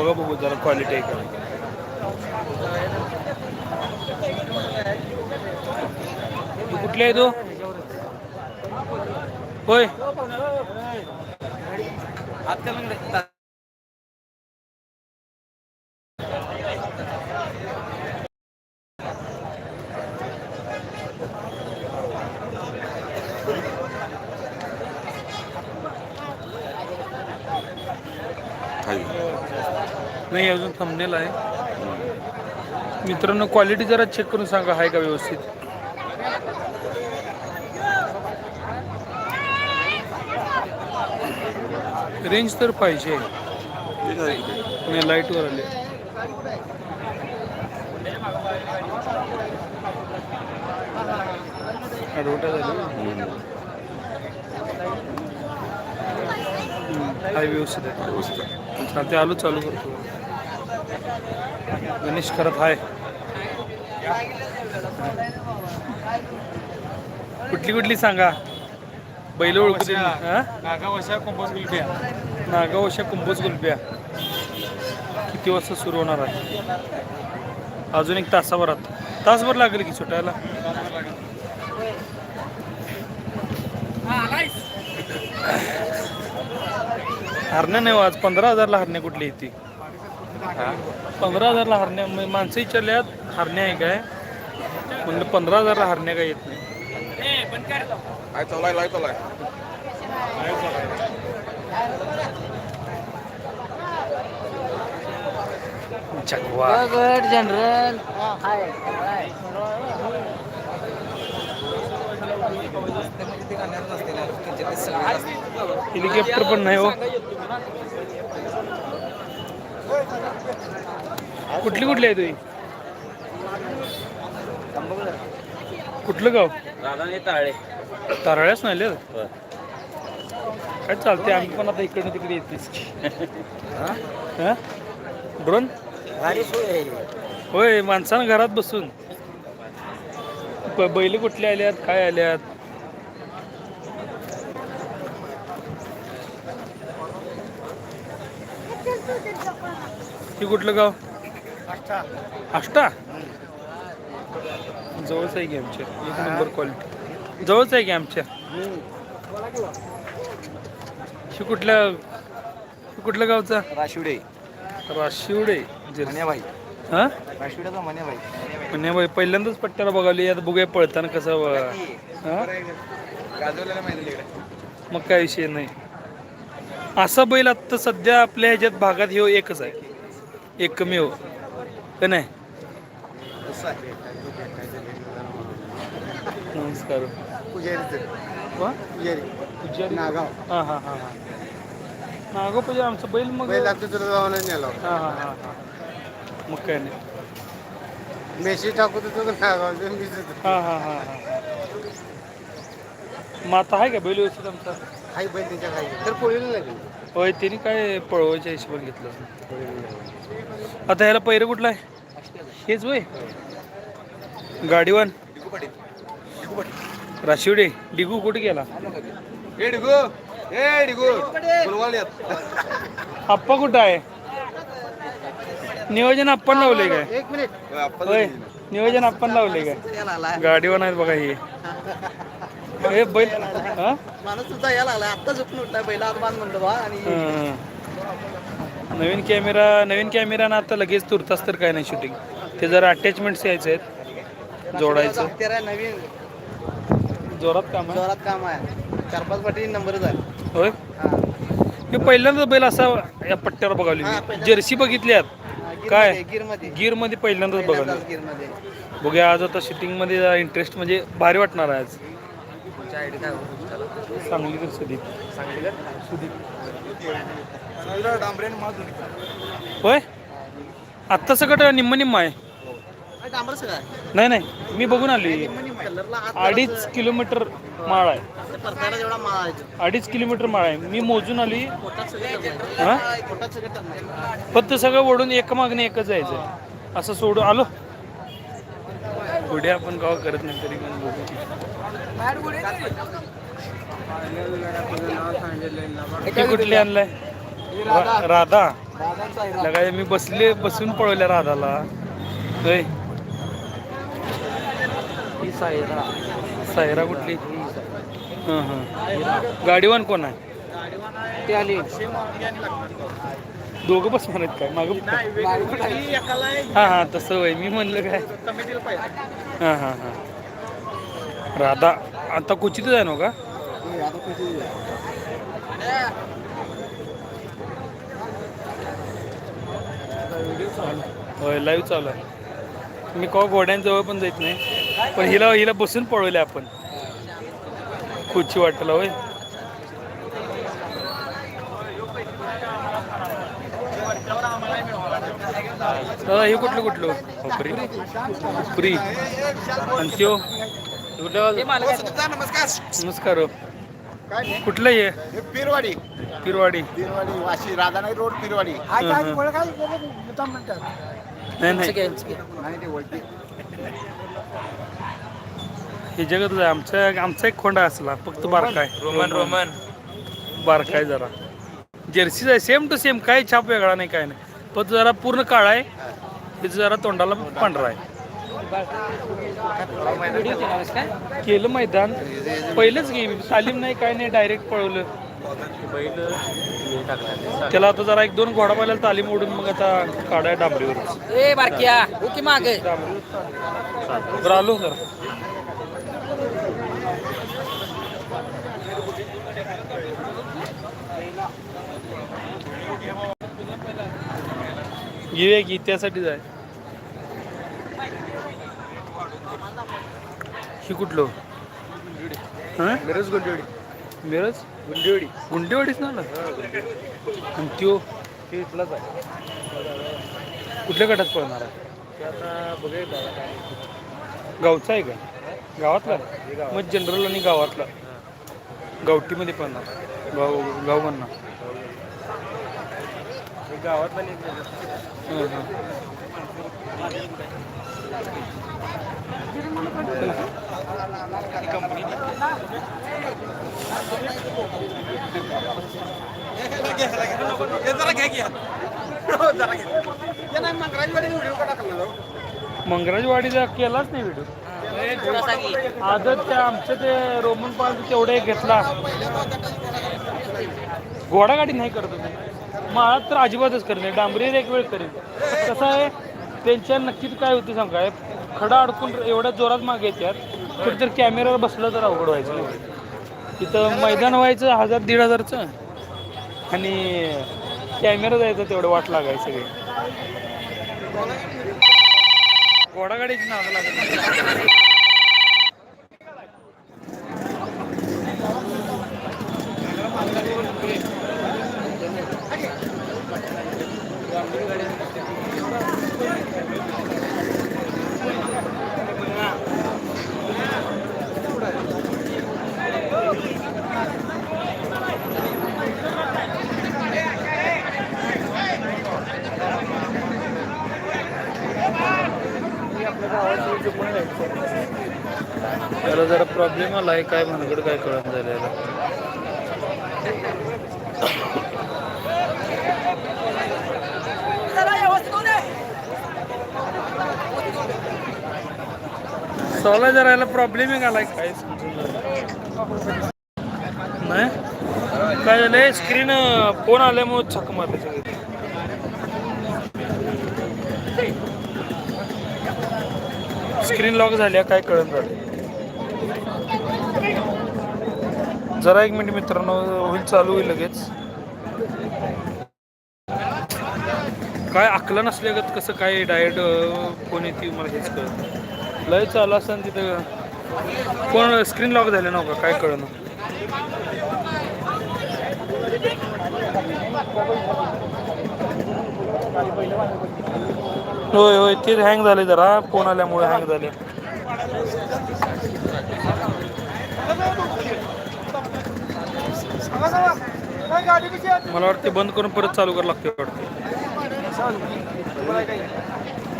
बघा बघू जरा क्वालिटी आहे का? तू कुठले आहे तू? होय. नाही अजून थांबलेला आहे. मित्रांनो क्वालिटी जरा चेक करून सांगा आहे का व्यवस्थित? रेंज तर पाहिजे. नाही लाईटवर आले. ॲडव्हर्टाईज आली हाय व्यवस्थित आहे. चालते आलो चालू करतो. गणेश करत हाय. कुठली कुठली सांगा? बैल ओळखू नागावशा कंपोज गुलबिया नागावशा कुंभोज गुलब्या किती वाजता सुरू होणार आहे अजून एक तासाभरात तासभर लागेल की सुटायला? हरण्या नाही हो, आज पंधरा हजारला हरण्या कुठली येते पंधरा हजारला हरण्या म्हणजे माणसं विचारल्यात हरण्या आहे काय? म्हणलं पंधरा हजारला हरण्या काय येत नाही. काय जनरल. हेलिकॉप्टर पण नाही हो. कुठली कुठली आहे तुझी? कुठलं गाव? राधाने ताळे तारळ्याच नाही काय चालते आम्ही पण आता इकडनं तिकडे येतेच हा? ड्रोन होय माणसानं घरात बसून. बैल कुठले आल्यात? काय आल्यात? हे कुठलं गाव? आष्टा. जवळच आहे की आमच्या? एक नंबर क्वालिटी जवळच आहे की आमच्या? हे कुठल्या हे कुठल्या गावचा? राशिवडे. राशिवडे. जर्सी. मन्याबाई हा? राशिवड्याचा मन्याबाई म्हणजे बाई पहिल्यांदाच पट्ट्याला बघावली आता बघूया पळताना कसं हा? मग काय विषय नाही. असा बैल आत्ता सध्या आपल्या ह्याच्यात भागात ह्यो एकच आहे. एकमेव. का नाही? नमस्कार. वा? पुजारी? नागाव. हा हा हा हा. नागो पुजारी आमचं बैल मग बैल आता तुला जाऊन नेला हा हा हा हा. मग काय नाही. मेशी टाकू तर नागाव? मीच हा हा हा हा. मग आता आहे का बैल व्यवस्थित आमचा? काही बैल त्यांच्या काही तर पोळीला लागेल होय त्यांनी काय पळवायच्या हिशोबाने घेतलं. आता ह्याला पैर कुठला आहे? हेच होय गाडीवान. राशिवडे डिगू कुठे गेला? ए डिगो. ए डिगो. आप्पा कुठं आहे? नियोजन आपण लावले काय? एक मिनिट. होय नियोजन. आपण लावले काय? गाडीवान आहेत बघा हे. हे बैल हा? माणूस सुद्धा यायला लागला आता झोपून उठला पहिला आत्मान म्हणलं बा आणि हं. नवीन कॅमेरा नवीन कॅमेरानं आता लगेच तुरतास तर काय नाही शूटिंग ते जरा अटॅचमेंट्स यायचे आहेत. जोडायचं. तेरा नवीन. जोरात काम आहे? जोरात काम आहे. चार पाच पाठी नंबरच आहे होय? हा. मी पहिल्यांदा बैल असा या पट्ट्यावर बघावली मी. जर्सी बघितल्यात काय? गिरमध्ये पहिल्यांदाच बघावली. गिरमध्ये बघूया आज आता शूटिंगमध्ये इंटरेस्ट म्हणजे भारी वाटणार आहे आज. सांगली तर सुदीप. डांबरेन होय? आत्ता सगळं निम्म निम्म आहे. डांबर सगळं नाही नाही. मी बघून आली अडीच किलोमीटर माळ आहे. अडीच किलोमीटर माळ आहे. मी मोजून आली. हा. फक्त सगळं ओढून एक मागणे एकच जायचं असं सोडून आलो. पुढे आपण गाव करत नाही तरी पण बघू. कुठली आणलाय? राधा. लगा मी बसले बसून पळवल्या राधाला. होय. ही साईरा सायरा कुठली? हां हां. गाडीवान कोण आहे? ते आली. दोघं बस म्हणत काय? मागं हां हां तसं होय. मी म्हणलं काय? हां हां हां. राधा आता कुचितच आहे ना हो का? होय लाईव्ह चालू आहे. मी कवा घोड्यांजवळ पण जात नाही पण हिला हिला बसून पळवले आपण. खुची वाटला होय. हे कुठलं कुठलं? Free free. आणि त्यो? नमस्कार नमस्कार. हो. कुठलं हे? हे पिरवाडी. पिरवाडी. पिरवाडी वाशी राधानगरी रोड पिरवाडी. हां. नाही नाही. आणि ते वळती जगत आहे आमच्या आमचा एक खोंडा असला फक्त बारकाय रोमन रोमन. बारकाय जरा. जर्सीच आहे सेम टू सेम काही छाप वेगळा नाही काय नाही. पण तो जरा पूर्ण काळा आहे. त्याचं जरा तोंडाला पांढरा आहे. केलं मैदान. पहिलंच गेम तालीम नाही काय नाही डायरेक्ट पळवलं. त्याला आता जरा एक दोन घोडा पाहिला तालीम ओढून मग आता काढाय डांबरीवर ए बारक्या ओके माग. आलो जरा. घेऊया की त्यासाठीच आहे ही कुठलं? हां? मिरज गुंडवडी मिरज? गुंडवडी गुंडेवाडीच ना आला? आणि त्यो? ते इथलाच आहे. कुठल्या गटात पळणार आहे? ते आता बघायला गावचा आहे का? गावातला? मग जनरल आणि गावातला? गावठीमध्ये पळणार. गाव गाव म्हणणार गावातला हं, हं. मंगराजवाडीला केलाच नाही व्हिडिओ आदत त्या आमचं ते रोमन पाल तेवढे घेतला. घोडागाडी नाही करत होते. माळात तर अजिबातच करत नाही. एक वेळ करेल कसं आहे? त्यांच्या नक्कीच काय होते सांगाय खडा अडकून एवढ्या जोरात मागे येतात कुठेतरी कॅमेऱ्यावर बसलं तर अवघड व्हायचं तिथं मैदान व्हायचं हजार दीड हजारचं आणि कॅमेरा जायचं तेवढं वाट लागायचं सगळे. घोडागाडीची नावं लागत नाही. त्याला जरा प्रॉब्लेम आला आहे काय भानगड काय कळत झालेला सोला जरा याला प्रॉब्लेम आहे आलाय. काय. नाही? काय झालंय? स्क्रीन फोन आल्यामुळे छक मारले सगळे. स्क्रीन लॉक झाल्या काय कळत झालं जरा एक मिनिट मित्रांनो होईल चालू होईल लगेच. काय आकलं नसल्यागत कसं काय डायट कोण येते मला हेच कळत लय चालू असताना तिथं कोण स्क्रीन लॉक झाले नव्हतं काय कळणं होय होय तेच हँग झाले जरा फोन आल्यामुळे हँग झाले. मला वाटते बंद करून परत चालू करावं लागते वाटते.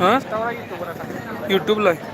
हां? यूट्यूबला आहे.